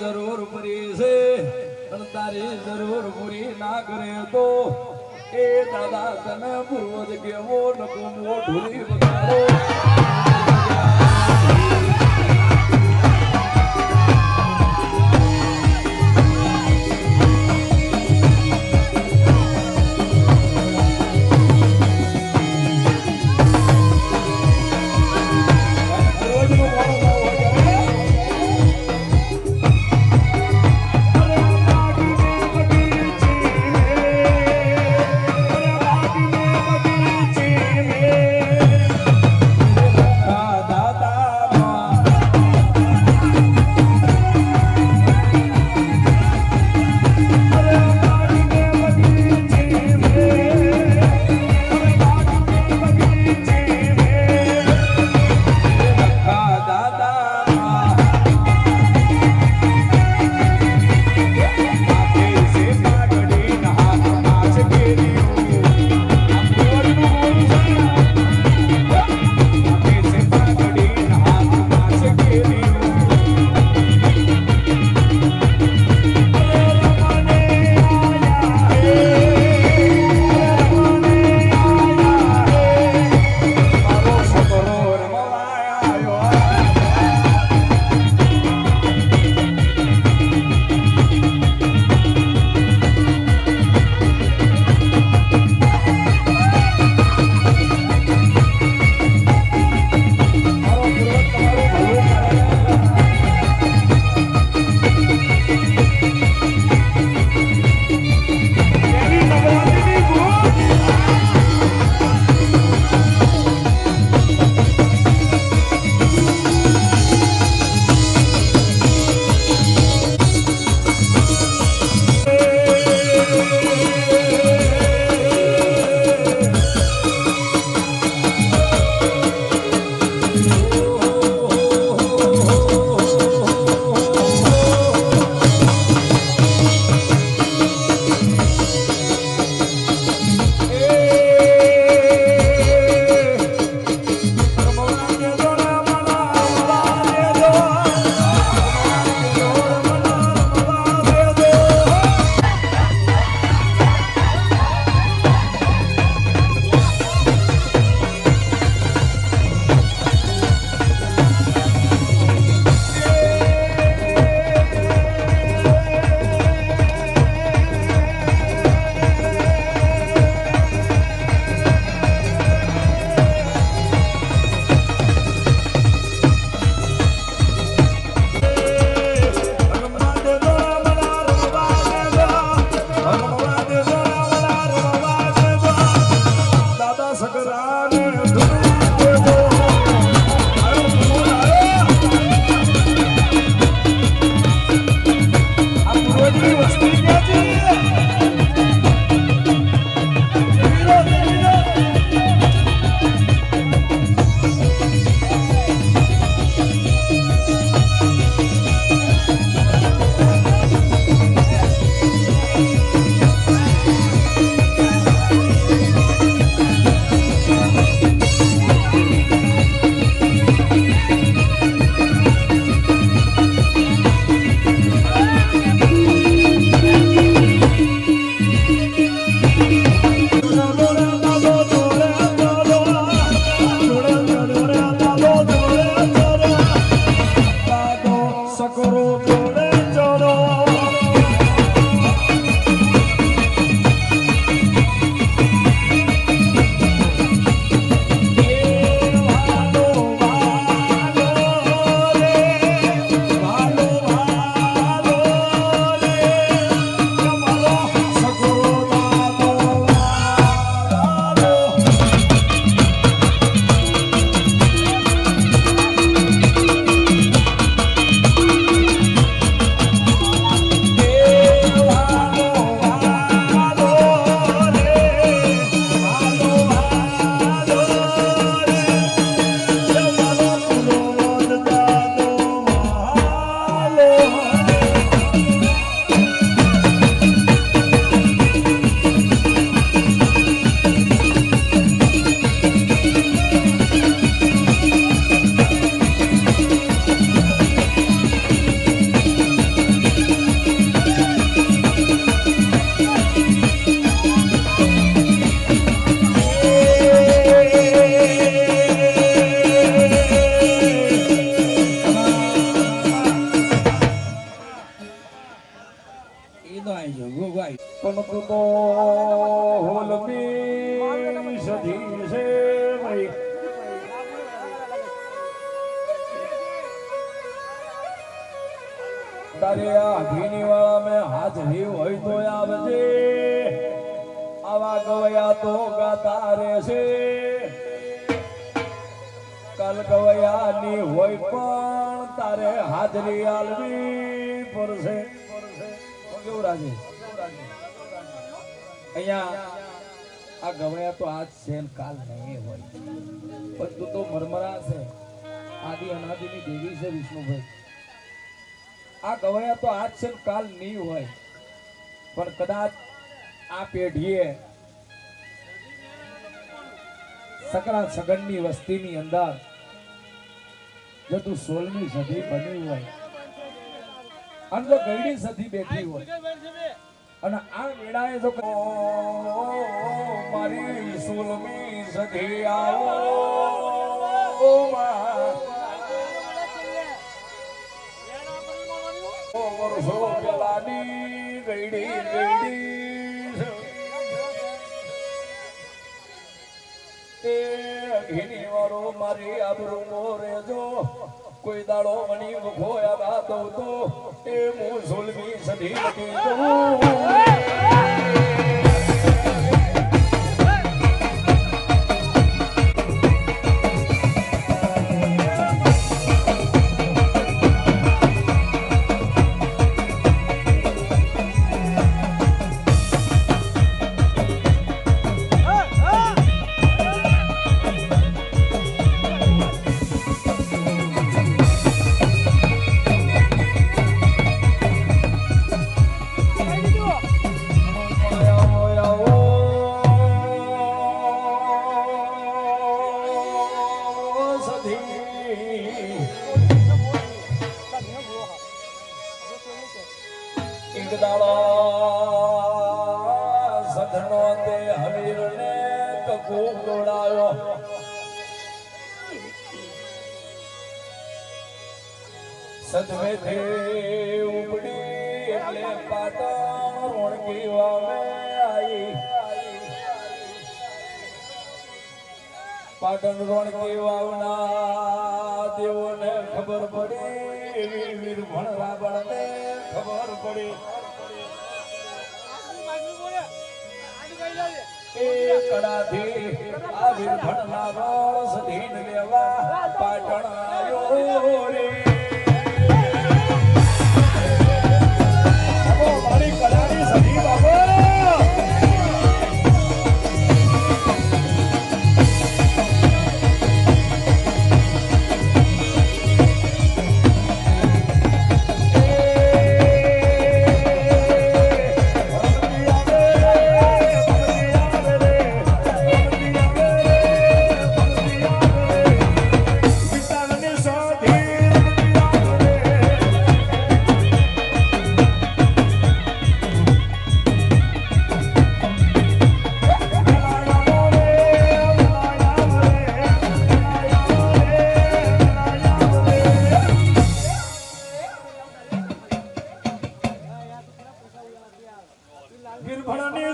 જરૂર પડી છે અને તારી જરૂર પૂરી ના કરે તો. એ દાદા તને પૂર્વજ કેવો નકો મોઢું વગાડો. તારે આ ઘીની વાળા મેં હાજરી હોય તો આવજે. આવા ગવયા તો ગાતા રહેશે. કાલ ગવયાની હોય પણ તારે હાજરી આલવી પડશે. કેવું રાજે? અહીંયા આ ગવયા તો આજ છે કાલ નહીં હોય. પણ તું તો મરમરા છે. આદિ અનાદિની દેવી છે વિષ્ણુભાઈ. આ ગવાયા તો આજ છે કાલ નહીં હોય પણ કદાચ આ પેઢીએ સકરા સગનની વસ્તીની અંદર જો તું સોળમી સદી બની હોય અને જો ગયડી સદી બેઠી હોય અને આ વેળાએ જો મારી સોળમી સદી આવો, ઓ માં. ઘીની વાળો મારી આબરૂ નો રેજો કોઈ દાડો મણી મુખો આવા દઉં તો, એ હું સુલમી સધી એક દાડા સધનો તે હમીરને કકુ દોડાયો સદવેથી ઉપડી એટલે પાટણ રોણકી વાવે. પાટણ રોણકી વાવના તેઓને ખબર પડી. વીર વીર ભણરા બળને ખબર પડી. એ કડાથી આ વીર ભણના રોળ સધીન પાટણ આવ્યો રે.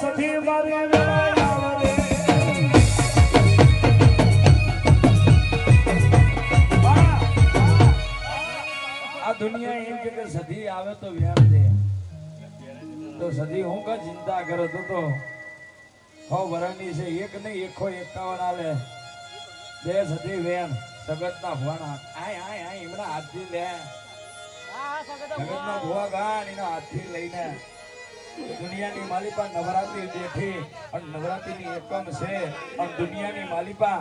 સખી મારી આ દુનિયા એમ કે કે સધી આવે તો વ્યામ દે તો સધી હું કા ચિંતા કરો તો તો? હો છે એક નહીં એકો એકાવન આલે. બે સધી વેમ સગતના ભવાના આય આય આય એમના હાથથી લે. સગતના ભુવા. ગાન એના હાથથી લઈને. દુનિયાની માલિપા નવરાત્રી બેઠી અને નવરાત્રિની એકમ છે. અને દુનિયાની માલિપા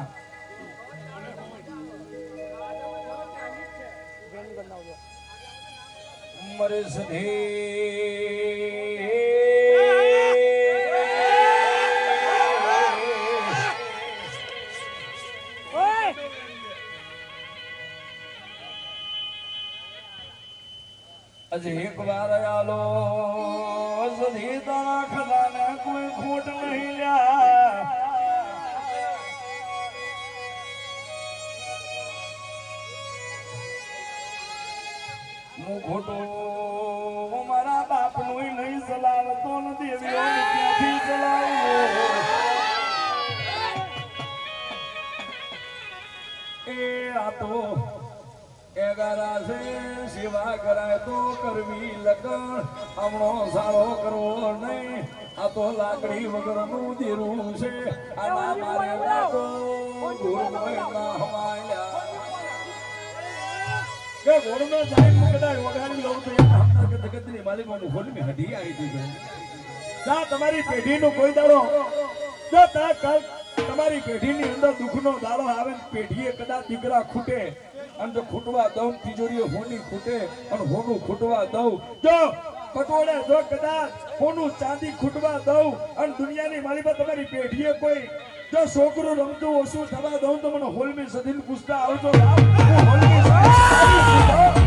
હજી એક વાર આલો. તારા ખજાને કોઈ ખોટ નહીં લ્યા. હું ખોટો મારા બાપનું નહીં સલાવતો નથી એગારા છે સેવા કરાય તો કરવી લગણ હમણો સારો કરવો નહીં આ તો લાકડી વગરનું દીરું છે. આના મારે લાગો ગુરુના હમાયા કે ગોળનો જાય કદાચ વગાડી લઉં તો એના હમણાં કે જગતની માલિકોનું હોલમી હડી આવી દીધું તા તમારી પેઢીનો કોઈ દાડો. જો તા કાલ તમારી પેઢીની અંદર દુઃખનો દાડો આવે પેઢીએ કદાચ દીકરા ખૂટે અને જો ખૂટવા દઉં તિજોરીએ હોની ખૂટે અને હોનું ખૂટવા દઉં. જો પટોળે જો કદાચ હોનું ચાંદી ખૂટવા દઉં અને દુનિયાની માલિકા તમારી પેઢીએ કોઈ, જો છોકરું રમતું, ઓછું થવા દઉં તો મને હોલમી સદીન પૂછતા આવજો હોલમી